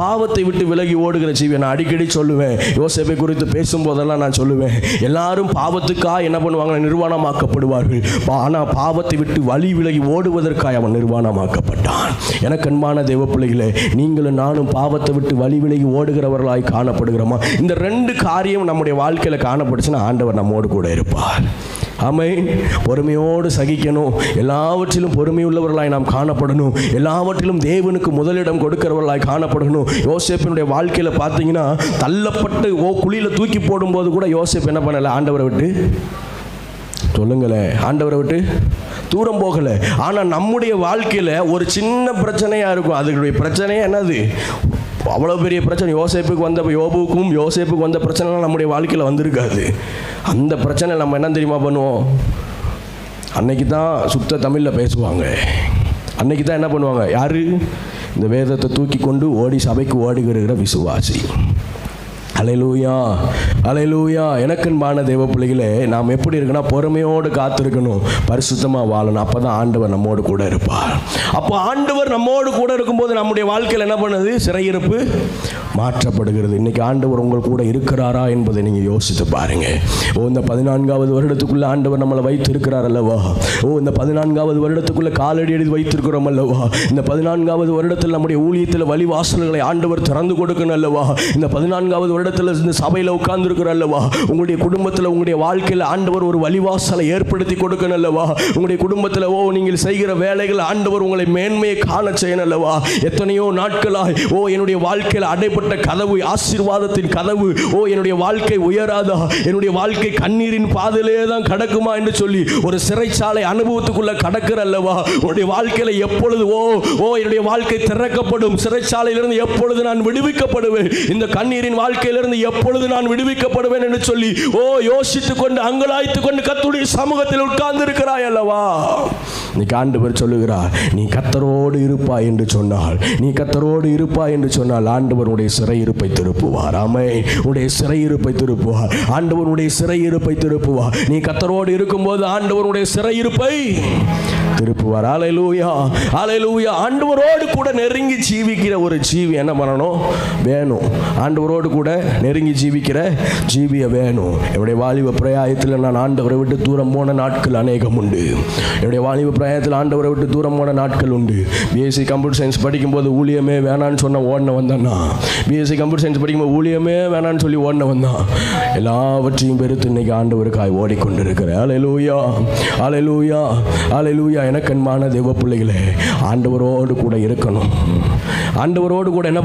பாவத்தை விட்டு விலகி ஓடுகிற ஜீவி நான் அடிக்கடி சொல்லுவேன். யோசேப்பை குறித்து பேசும்போதெல்லாம் நான் சொல்லுவேன். எல்லாரும் பாவத்துக்காக என்ன பண்ணுவாங்க நிர்வாணமாக்கப்படுவார்கள். ஆனால் பாவத்தை விட்டு வழி விலகி ஓடுவதற்காக அவன் நிர்வாணமாக்கப்பட்டான். எனக்கு அன்பான தேவ பிள்ளைகளே நீங்களும் நானும் பாவத்தை விட்டு வழி விலகி ஓடுகிறவர்களாய் காணப்படுகிறோமா? இந்த ரெண்டு காரியம் நம்முடைய வாழ்க்கையில் காணப்படுச்சுன்னா ஆண்டவர் நம்மோடு கூட இருப்பார். ஆமை பொறுமையோடு சகிக்கணும். எல்லாவற்றிலும் பொறுமையுள்ளவர்களாய் நாம் காணப்படணும். எல்லாவற்றிலும் தேவனுக்கு முதலிடம் கொடுக்கிறவர்களாய் காணப்படணும். யோசேப்பினுடைய வாழ்க்கையில் பார்த்தீங்கன்னா தள்ளப்பட்டு ஓ குழியில் தூக்கி போடும்போது கூட யோசேப் என்ன பண்ணலை? ஆண்டவரை விட்டு சொல்லுங்களேன் ஆண்டவரை விட்டு தூரம் போகலை. ஆனால் நம்முடைய வாழ்க்கையில் ஒரு சின்ன பிரச்சனையாக இருக்கும். அதனுடைய பிரச்சனையே என்னது? அவ்வளோ பெரிய பிரச்சனை. யோசேப்புக்கு வந்த யோபுக்கும் யோசேப்புக்கு வந்த பிரச்சனைலாம் நம்முடைய வாழ்க்கையில் வந்திருக்காது. அந்த பிரச்சனை நம்ம என்ன தெரியுமா பண்ணுவோம்? அன்னைக்கு தான் சுத்த தமிழில் பேசுவாங்க. அன்னைக்கு தான் என்ன பண்ணுவாங்க? யார்? இந்த வேதத்தை தூக்கி கொண்டு ஓடி சபைக்கு ஓடுகிற விசுவாசி. அலைலூயா அலைலூயா எனக்குன்பான தேவ பிள்ளைகளே நாம் எப்படி இருக்குன்னா பொறுமையோடு காத்திருக்கணும். பரிசுத்தமாக வாழணும். அப்போ தான் ஆண்டவர் நம்மோடு கூட இருப்பார். அப்போ ஆண்டவர் நம்மோடு கூட இருக்கும்போது நம்முடைய வாழ்க்கையில் என்ன பண்ணுது? சிறையிருப்பு. மாற்றப்படுகிறது. இன்னைக்கு ஆண்டவர் உங்கள் கூட இருக்கிறாரா என்பதை நீங்கள் யோசித்து பாருங்க. ஓ இந்த பதினான்காவது வருடத்துக்குள்ள ஆண்டவர் நம்மளை வைத்து இருக்கிறார் அல்லவா? ஓ இந்த பதினான்காவது வருடத்துக்குள்ள காலடி எடுத்து வைத்திருக்கிறோம் அல்லவா? இந்த பதினான்காவது வருடத்தில் நம்முடைய ஊழியத்தில் வழிவாசல்களை ஆண்டவர் திறந்து கொடுக்கணும் அல்லவா? இந்த பதினான்காவது வருடத்தில் இந்த சபையில் உட்கார்ந்துருக்கிற அல்லவா? உங்களுடைய குடும்பத்தில் உங்களுடைய வாழ்க்கையில் ஆண்டவர் ஒரு வழிவாசலை ஏற்படுத்தி கொடுக்கணும் அல்லவா? உங்களுடைய குடும்பத்தில் ஓ நீங்கள் செய்கிற வேலைகள் ஆண்டவர் உங்களை மேன்மையை காண செய்யணும் அல்லவா? எத்தனையோ நாட்களாய் ஓ என்னுடைய வாழ்க்கையில் அடைப்பட்டு கதவு ஆசீர்வாதத்தின் கதவு. ஓ என்னுடைய வாழ்க்கை உயராதா? என்னுடைய வாழ்க்கை கண்ணீரின் பாதையிலே தான் கடக்குமா என்று சொல்லி ஒரு சிறைச்சாலை அனுபவத்துக்குள்ள கடக்கிற அல்லவா உன்னுடைய வாழ்க்கையில எப்பொழுது ஓ ஓ என்னுடைய வாழ்க்கை திறக்கப்படும். சிறைச்சாலையிலிருந்து எப்பொழுது நான் விடுவிக்கப்படுவேன்? இந்த கண்ணீரின் வாழ்க்கையிலிருந்து எப்பொழுது நான் விடுவிக்கப்படுவேன் என்று சொல்லி ஓ யோசித்துக் கொண்டு அங்கலாய்த்து கொண்டு கத்துடைய சமூகத்தில் உட்கார்ந்து இருக்கிறாய் அல்லவா? நீ ஆண்டவர் சொல்லுகிறார் நீ கத்தரோடு இருப்பாய் என்று சொன்னால் நீ கத்தரோடு இருப்பாய் என்று சொன்னால் ஆண்டவர் உடைய சிறையிருப்பை திருப்புவார். ஆமை உடைய சிறையிருப்பை திருப்புவார். ஆண்டவனுடைய சிறையிருப்பை திருப்புவார். நீ கத்தரோடு இருக்கும்போது ஆண்டவனுடைய சிறையிருப்பை திருப்புவார். அலையலூயா அலையலூயா ஆண்டவரோடு கூட நெருங்கி ஜீவிக்கிற ஒரு ஜீவி என்ன பண்ணணும்? வேணும். ஆண்டவரோடு கூட நெருங்கி ஜீவிக்கிற ஜீவிய வேணும். என்னுடைய வாலிப பிரயாயத்தில் நான் ஆண்டவரை விட்டு தூரம் போன நாட்கள் அநேகம் உண்டு. என்னுடைய வாலிப பயத்தில் ஆண்டவரை விட்டு தூரம் போன நாட்கள் உண்டு. பிஎஸ்சி கம்ப்யூட்டர் சயின்ஸ் படிக்கும்போது ஊழியமே வேணான்னு சொன்ன ஓடின வந்தான் பிஎஸ்சி கம்ப்யூட்டர் சயின்ஸ் படிக்கும்போது ஊழியமே வேணான்னு சொல்லி ஓடின வந்தான். எல்லாவற்றையும் பெருத்து இன்னைக்கு ஆண்டவருக்காய் ஓடிக்கொண்டிருக்கிறேன் அலையலூயா அலையலூயா அலையலூயா எனக்கு அன்பான தெய்வ பிள்ளைகளே ஆண்டவரோடு கூட இருக்கணும். ஆண்டவரோடு கூட என்ன